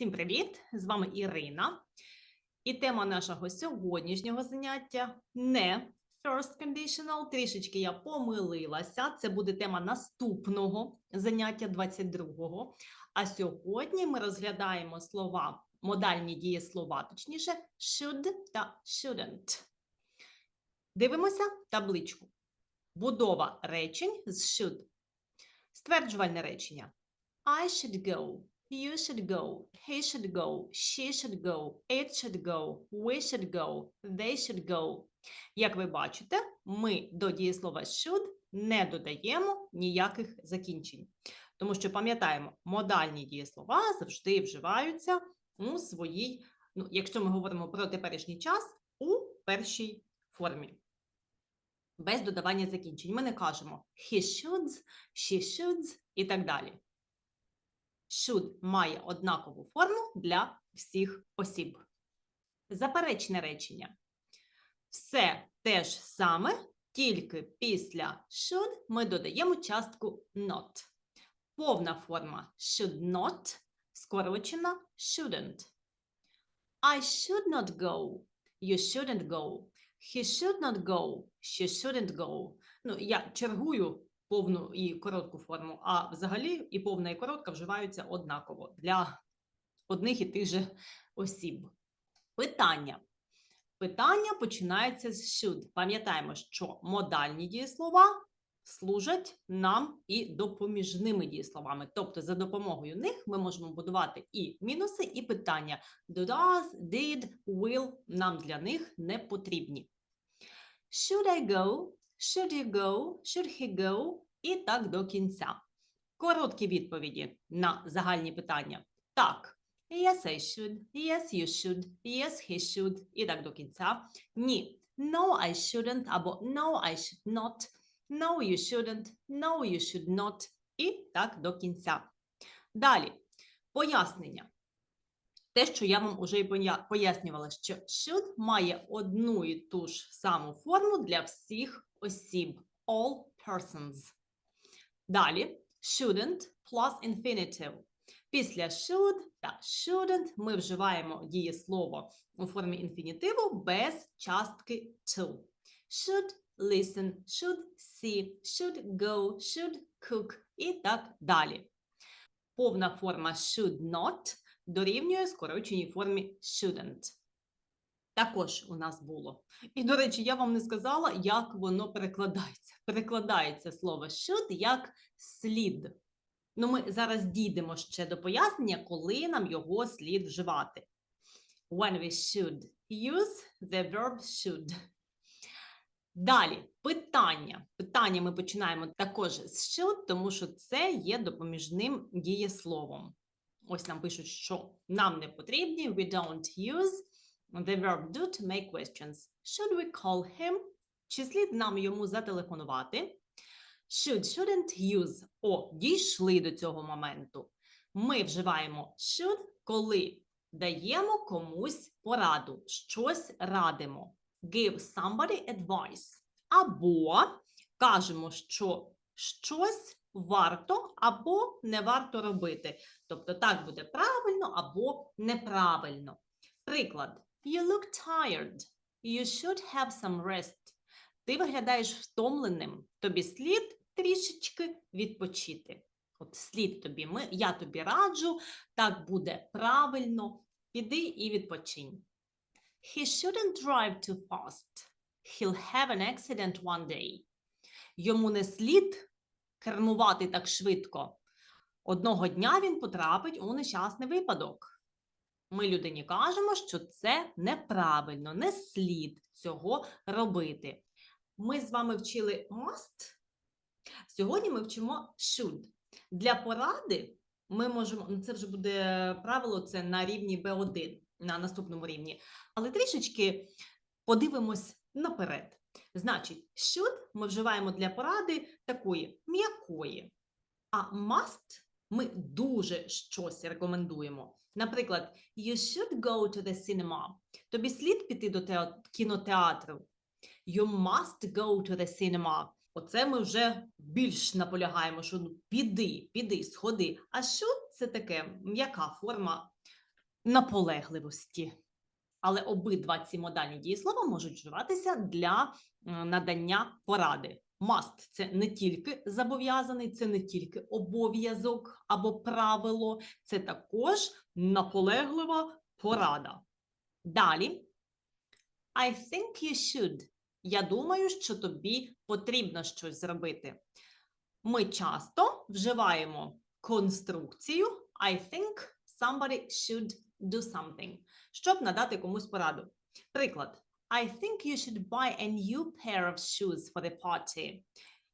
Всім привіт! З вами Ірина. І тема нашого сьогоднішнього заняття не first conditional. Трішечки я помилилася. Це буде тема наступного заняття 22-го. А сьогодні ми розглядаємо слова, модальні дієслова, точніше, should та shouldn't. Дивимося табличку. Будова речень з should. Стверджувальне речення. I should go. You should go. He should go. She should go. It should go. We should go. They should go. Як ви бачите, ми до дієслова should не додаємо ніяких закінчень. Тому що пам'ятаємо, модальні дієслова завжди вживаються у своїй, ну, якщо ми говоримо про теперішній час, у першій формі. Без додавання закінчень. Ми не кажемо he shoulds, she shoulds і так далі. Should має однакову форму для всіх осіб. Заперечне речення. Все те ж саме, тільки після should ми додаємо частку not. Повна форма should not, скорочена shouldn't. I should not go. You shouldn't go. He should not go. She shouldn't go. Ну, я чергую повну і коротку форму, а взагалі і повна і коротка вживаються однаково для одних і тих же осіб. Питання. Питання починається з should. Пам'ятаємо, що модальні дієслова служать нам і допоміжними дієсловами. Тобто, за допомогою них ми можемо будувати і мінуси, і питання. Does, did, will нам для них не потрібні. Should I go? Should you go? Should he go? І так до кінця. Короткі відповіді на загальні питання. Так. Yes, I should. Yes, you should. Yes, he should. І так до кінця. Ні. No, I shouldn't. Або No, I should not. No, you shouldn't. No, you should not. І так до кінця. Далі. Пояснення. Те, що я вам уже і пояснювала, що should має одну і ту ж саму форму для всіх осіб. All persons. Далі shouldn't plus infinitive. Після should та shouldn't ми вживаємо дієслово у формі інфінітиву без частки to. Should listen, should see, should go, should cook і так далі. Повна форма should not дорівнює скороченій формі shouldn't. Також у нас було. І, до речі, я вам не сказала, як воно перекладається. Перекладається слово should як слід. Ну, ми зараз дійдемо ще до пояснення, коли нам його слід вживати. When we should use the verb should. Далі, питання. Питання ми починаємо також з should, тому що це є допоміжним дієсловом. Ось нам пишуть, що нам не потрібні. We don't use the verb do to make questions. Should we call him? Чи слід нам йому зателефонувати? Should, shouldn't use. О, дійшли до цього моменту. Ми вживаємо should, коли даємо комусь пораду, щось радимо. Give somebody advice. Або кажемо, що щось варто або не варто робити. Тобто так буде правильно або неправильно. Приклад. You look tired. You should have some rest. Ти виглядаєш втомленим. Тобі слід трішечки відпочити. От слід тобі, ми, я тобі раджу, так буде правильно. Піди і відпочинь. He shouldn't drive too fast. He'll have an accident one day. Йому не слід кермувати так швидко. Одного дня він потрапить у нещасний випадок. Ми людині кажемо, що це неправильно, не слід цього робити. Ми з вами вчили must. Сьогодні ми вчимо should. Для поради ми можемо, ну це вже буде правило, це на рівні B1, на наступному рівні. Але трішечки подивимось наперед. Значить, should ми вживаємо для поради такої м'якої, а must ми дуже щось рекомендуємо. Наприклад, you should go to the cinema. Тобі слід піти до теа- кінотеатру. You must go to the cinema. Оце ми вже більш наполягаємо, що ну, піди, піди, сходи. А що це таке м'яка форма наполегливості. Але обидва ці модальні дієслова можуть вживатися для е, надання поради. Must – це не тільки зобов'язаний, це не тільки обов'язок або правило, це також наполеглива порада. Далі. I think you should. Я думаю, що тобі потрібно щось зробити. Ми часто вживаємо конструкцію I think somebody should do something, щоб надати комусь пораду. Приклад. I think you should buy a new pair of shoes for the party.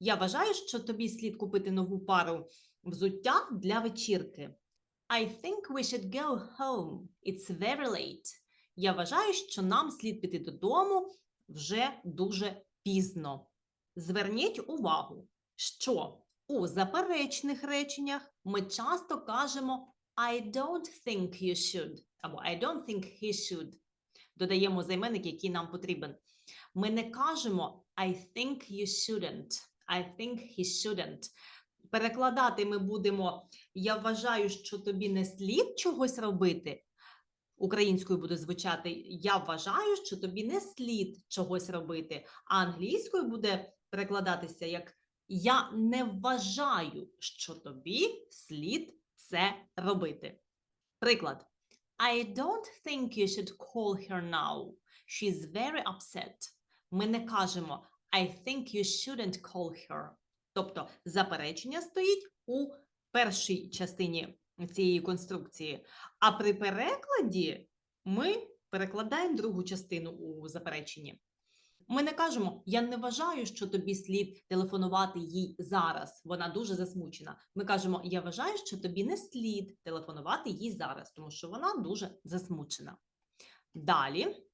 Я вважаю, що тобі слід купити нову пару взуття для вечірки. I think we should go home. It's very late. Я вважаю, що нам слід піти додому вже дуже пізно. Зверніть увагу, що у заперечних реченнях ми часто кажемо I don't think you should або I don't think he should. Додаємо займенник, який нам потрібен. Ми не кажемо I think you shouldn't. I think he shouldn't. Перекладати ми будемо Я вважаю, що тобі не слід чогось робити. Українською буде звучати Я вважаю, що тобі не слід чогось робити. А англійською буде перекладатися як Я не вважаю, що тобі слід це робити. Приклад. I don't think you should call her now. She's very upset. Ми не кажемо I think you shouldn't call her. Тобто заперечення стоїть у першій частині цієї конструкції. А при перекладі ми перекладаємо другу частину у запереченні. Ми не кажемо, я не вважаю, що тобі слід телефонувати їй зараз. Вона дуже засмучена. Ми кажемо, я вважаю, що тобі не слід телефонувати їй зараз, тому що вона дуже засмучена. Далі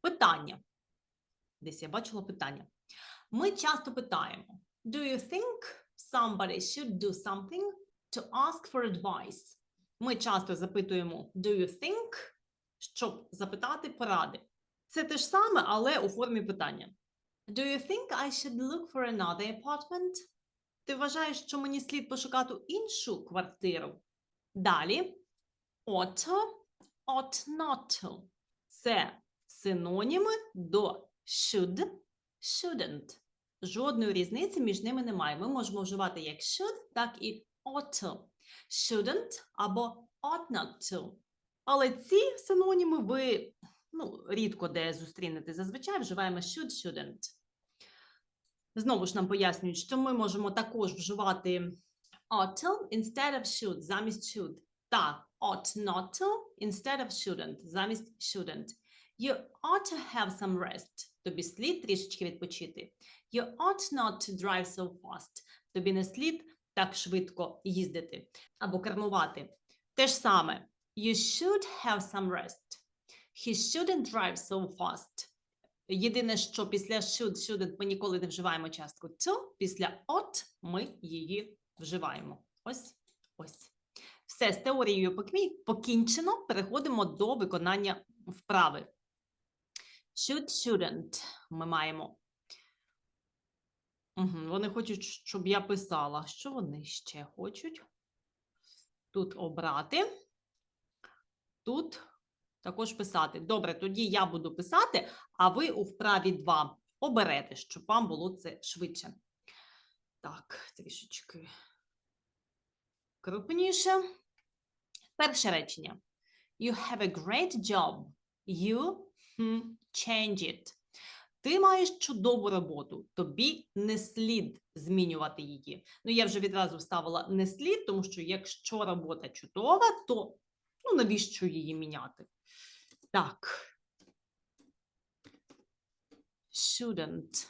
питання. Десь я бачила питання. Ми часто питаємо: Do you think somebody should do something to ask for advice? Ми часто запитуємо Do you think, щоб запитати поради. Це те ж саме, але у формі питання. Do you think I should look for another apartment? Ти вважаєш, що мені слід пошукати іншу квартиру? Далі. Ought to, ought not to. Це синоніми до should, shouldn't. Жодної різниці між ними немає. Ми можемо вживати як should, так і ought to. Shouldn't або ought not to. Але ці синоніми ви ну, рідко де зустрінете. Зазвичай вживаємо should, shouldn't. Знову ж нам пояснюють, що ми можемо також вживати ought instead of should, замість should. Та ought not to instead of shouldn't, замість shouldn't. You ought to have some rest. Тобі слід трішечки відпочити. You ought not to drive so fast. Тобі не слід так швидко їздити або кермувати. Те ж саме. You should have some rest. He shouldn't drive so fast. Єдине, що після should, shouldn't ми ніколи не вживаємо частку to, після ought ми її вживаємо. Ось, ось. Все, з теорією покінчено. Переходимо до виконання вправи. Should, shouldn't ми маємо. Угу, вони хочуть, щоб я писала. Що вони ще хочуть? Тут обрати. Тут також писати. Добре, тоді я буду писати, а ви у вправі 2 оберете, щоб вам було це швидше. Так, трішечки крупніше. Перше речення. You have a great job. You hmm, change it. Ти маєш чудову роботу, тобі не слід змінювати її. Ну, я вже відразу вставила не слід, тому що якщо робота чудова, то ну, навіщо її міняти? Так. Shouldn't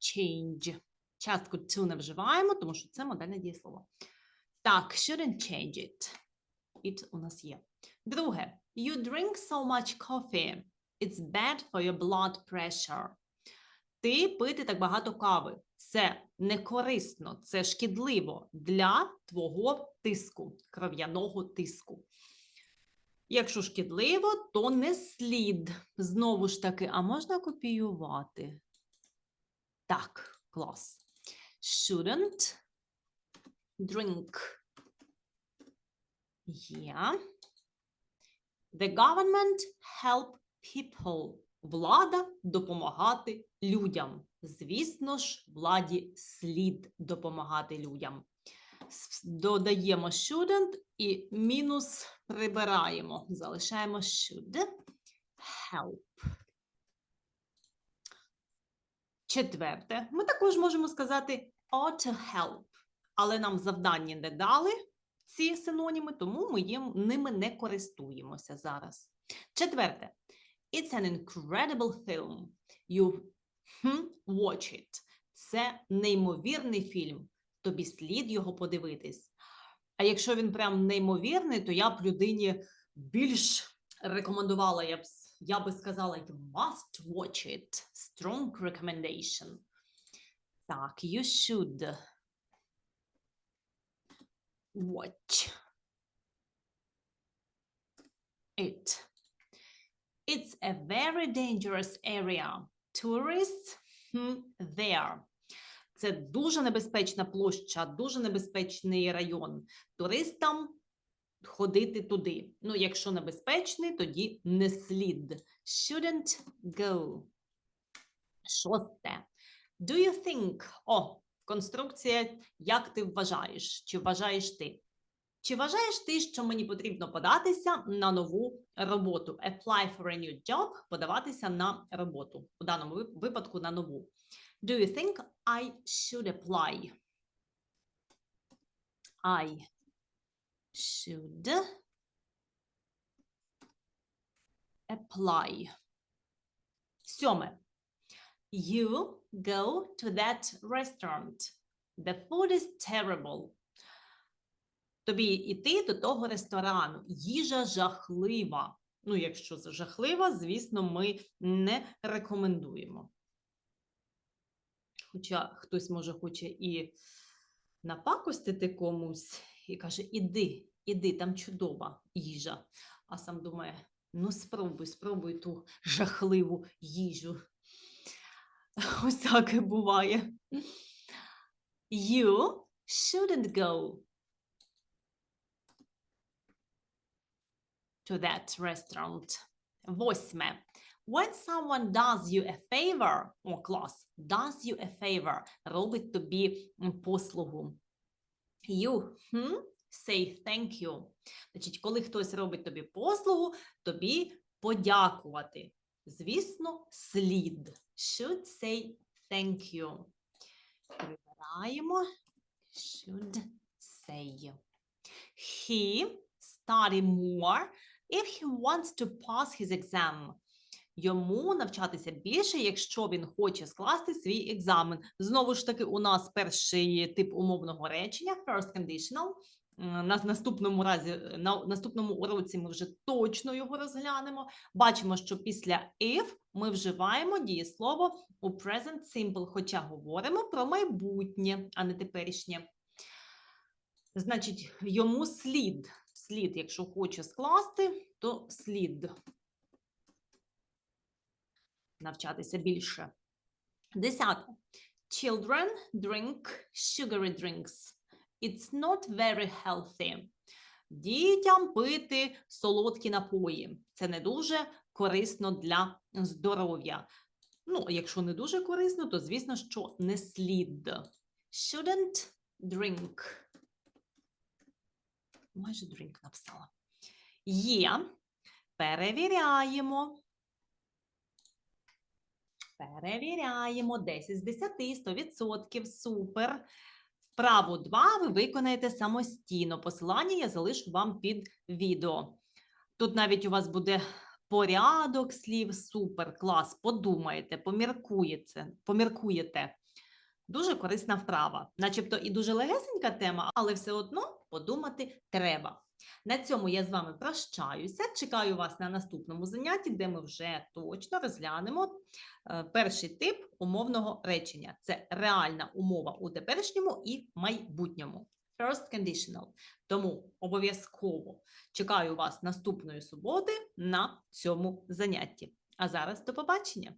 change. Частку to не вживаємо, тому що це модельне дієслово. Так, shouldn't change it. It у нас є. Друге. You drink so much coffee. It's bad for your blood pressure. Ти пити так багато кави. Це не корисно, це шкідливо для твого тиску, кров'яного тиску. Якщо шкідливо, то не слід. Знову ж таки, а можна копіювати? Так, клас. Shouldn't drink Є. The government help people. Влада допомагати людям. Звісно ж, владі слід допомагати людям. Додаємо shouldn't і мінус прибираємо. Залишаємо should help. Четверте, ми також можемо сказати ought to help, але нам завдання не дали ці синоніми, тому ми їм, ними не користуємося зараз. Четверте. It's an incredible film. You hmm, watch it. Це неймовірний фільм. Тобі слід його подивитись. А якщо він прям неймовірний, то я б людині більш рекомендувала, я б, я би сказала, you must watch it. Strong recommendation. Так, you should watch it. It's a very dangerous area. Tourists hmm, there. Це дуже небезпечна площа, дуже небезпечний район. Туристам ходити туди. Ну, якщо небезпечний, тоді не слід. Shouldn't go. Шосте. Do you think? О, конструкція. Як ти вважаєш? Чи вважаєш ти? Чи вважаєш ти, що мені потрібно податися на нову роботу? Apply for a new job – подаватися на роботу. У даному випадку на нову. Do you think I should apply? I should apply. Сьоме. You go to that restaurant. The food is terrible. Тобі йти до того ресторану. Їжа жахлива. Ну, якщо жахлива, звісно, ми не рекомендуємо. Хоча хтось може хоче і напакостити комусь і каже: іди, іди, там чудова їжа. А сам думає: ну спробуй, спробуй ту жахливу їжу. Ось таке буває. You shouldn't go to that restaurant. Восьме. When someone does you a favor, о, клас, does you a favor, робить тобі послугу. You hmm, say thank you. Значить, коли хтось робить тобі послугу, тобі подякувати. Звісно, слід. Should say thank you. Прибираємо. Should say. He study more if he wants to pass his exam. Йому навчатися більше, якщо він хоче скласти свій екзамен. Знову ж таки, у нас перший тип умовного речення first conditional. На наступному разі, е, на наступному уроці ми вже точно його розглянемо. Бачимо, що після if ми вживаємо дієслово у present simple, хоча говоримо про майбутнє, а не теперішнє. Значить, йому слід, слід, якщо хоче скласти, то слід навчатися більше. Десяте. Children drink sugary drinks. It's not very healthy. Дітям пити солодкі напої. Це не дуже корисно для здоров'я. Ну, якщо не дуже корисно, то звісно, що не слід. Shouldn't drink. Майже drink написала. Є. Перевіряємо. Перевіряємо. 10 з 10, 100%. Супер. Вправу 2 ви виконаєте самостійно. Посилання я залишу вам під відео. Тут навіть у вас буде порядок слів. Супер, клас. Подумаєте, поміркуєте, поміркуєте. Дуже корисна вправа. Начебто і дуже легесенька тема, але все одно подумати треба. На цьому я з вами прощаюся. Чекаю вас на наступному занятті, де ми вже точно розглянемо е, перший тип умовного речення. Це реальна умова у теперішньому і майбутньому. First conditional. Тому обов'язково чекаю вас наступної суботи на цьому занятті. А зараз до побачення!